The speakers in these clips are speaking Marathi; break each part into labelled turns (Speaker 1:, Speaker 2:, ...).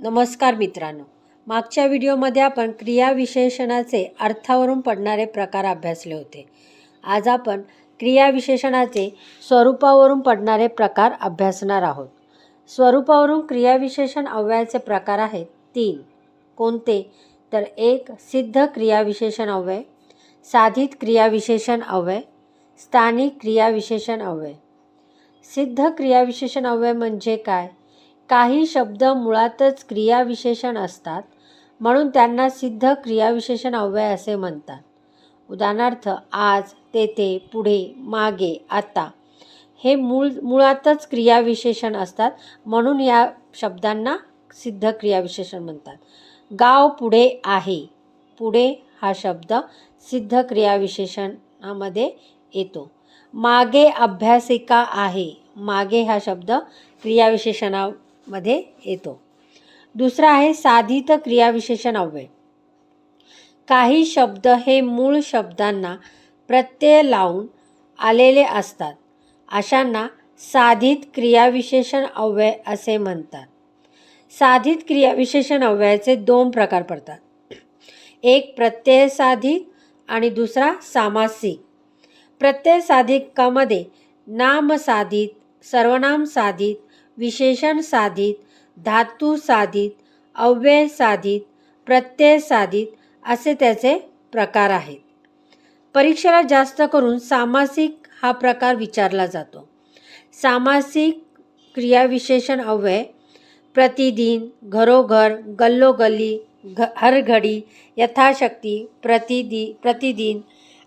Speaker 1: नमस्कार मित्रांनो. मागच्या व्हिडिओमध्ये आपण क्रियाविशेषणाचे अर्थावरून पडणारे प्रकार अभ्यासले होते. आज आपण क्रियाविशेषणाचे स्वरूपावरून पडणारे प्रकार अभ्यासणार आहोत. स्वरूपावरून क्रियाविशेषण अव्ययाचे प्रकार आहेत तीन. कोणते? तर एक सिद्ध क्रियाविशेषण अव्यय साधित क्रियाविशेषण अव्यय स्थानिक क्रियाविशेषण अव्यय. सिद्ध क्रियाविशेषण अव्यय म्हणजे काय? काही शब्द मुळातच क्रियाविशेषण असतात म्हणून त्यांना सिद्ध क्रियाविशेषण अव्यय असे म्हणतात. उदाहरणार्थ आज तेथे पुढे मागे आता हे मूळ मुळातच क्रियाविशेषण असतात म्हणून या शब्दांना सिद्ध क्रियाविशेषण म्हणतात. गाव पुढे आहे. पुढे हा शब्द सिद्ध क्रियाविशेषणामध्ये येतो. मागे अभ्यासिका आहे. मागे हा शब्द क्रियाविशेषणा मध्ये येतो. दुसरा आहे साधित क्रियाविशेषण अव्यय काही शब्द हे मूळ शब्दांना प्रत्यय लावून आलेले असतात. अशांना साधित क्रियाविशेषण अव्यय असे म्हणतात. साधित क्रियाविशेषण अव्ययाचे दोन प्रकार पडतात. एक प्रत्यय साधित आणि दुसरा सामासिक. प्रत्यय साधिकामध्ये नाम साधित सर्वनाम साधित विशेषण साधित धातू साधित अव्यय साधित प्रत्यय साधित असे त्याचे प्रकार आहेत. परीक्षेला जास्त करून सामासिक हा प्रकार विचारला जातो. सामासिक क्रियाविशेषण अव्यय प्रतिदिन घरोघर गल्लोगल्ली घ हरघडी यथाशक्ती प्रतिदि प्रतिदिन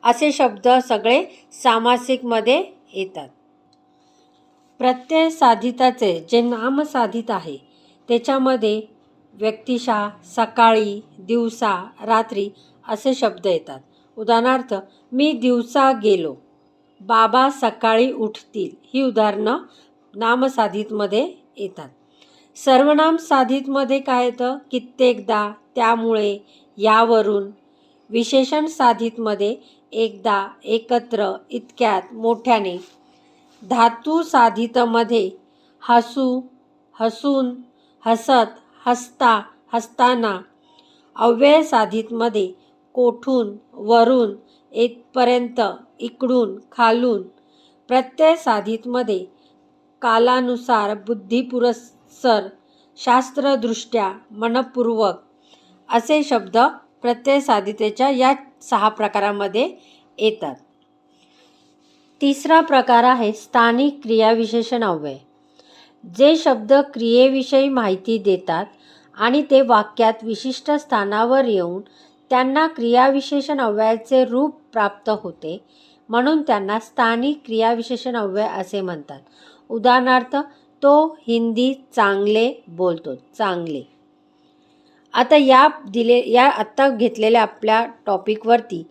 Speaker 1: असे शब्द सगळे सामासिकमध्ये येतात. प्रत्यय साधिताचे जे नाम साधित आहे त्याच्यामध्ये व्यक्तिशा सकाळी दिवसा रात्री असे शब्द येतात. उदाहरणार्थ मी दिवसा गेलो बाबा सकाळी उठतील ही उदाहरणं नामसाधितमध्ये येतात. सर्वनाम साधितमध्ये काय येतं? कित्येकदा त्यामुळे यावरून. विशेषण साधितमध्ये एकदा एकत्र इतक्यात मोठ्याने. धातू साधितमध्ये हसू हसून हसत हसता हसताना अव्यय साधितमध्ये कोठून वरून येथपर्यंत इकडून खालून प्रत्यय साधितमध्ये कालानुसार बुद्धिपुरस्सर शास्त्रदृष्ट्या मनपूर्वक असे शब्द प्रत्यय साधितेच्या या सहा प्रकारामध्ये येतात. तिसरा प्रकार आहे स्थानिक क्रियाविशेषण अव्यय. जे शब्द क्रियेविषयी माहिती देतात आणि ते वाक्यात विशिष्ट स्थानावर येऊन त्यांना क्रियाविशेषण अव्ययाचे रूप प्राप्त होते म्हणून त्यांना स्थानिक क्रियाविशेषण अव्यय असे म्हणतात. उदाहरणार्थ तो हिंदी चांगले बोलतो चांगले. आता या दिले या आत्ता घेतलेल्या आपल्या टॉपिकवरती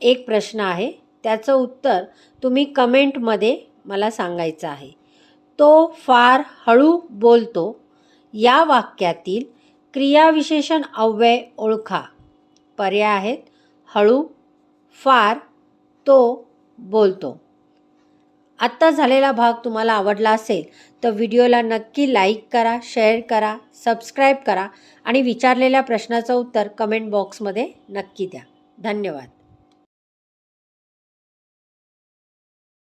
Speaker 1: एक प्रश्न आहे. त्याचं उत्तर तुम्ही कमेंटमध्ये मला सांगायचं आहे. तो फार हळू बोलतो या वाक्यातील क्रियाविशेषण अव्यय ओळखा. पर्याय आहेत हळू फार तो बोलतो. आत्ता झालेला भाग तुम्हाला आवडला असेल तर व्हिडिओला नक्की लाईक करा शेअर करा सबस्क्राईब करा आणि विचारलेल्या प्रश्नाचं उत्तर कमेंट बॉक्समध्ये नक्की द्या. धन्यवाद.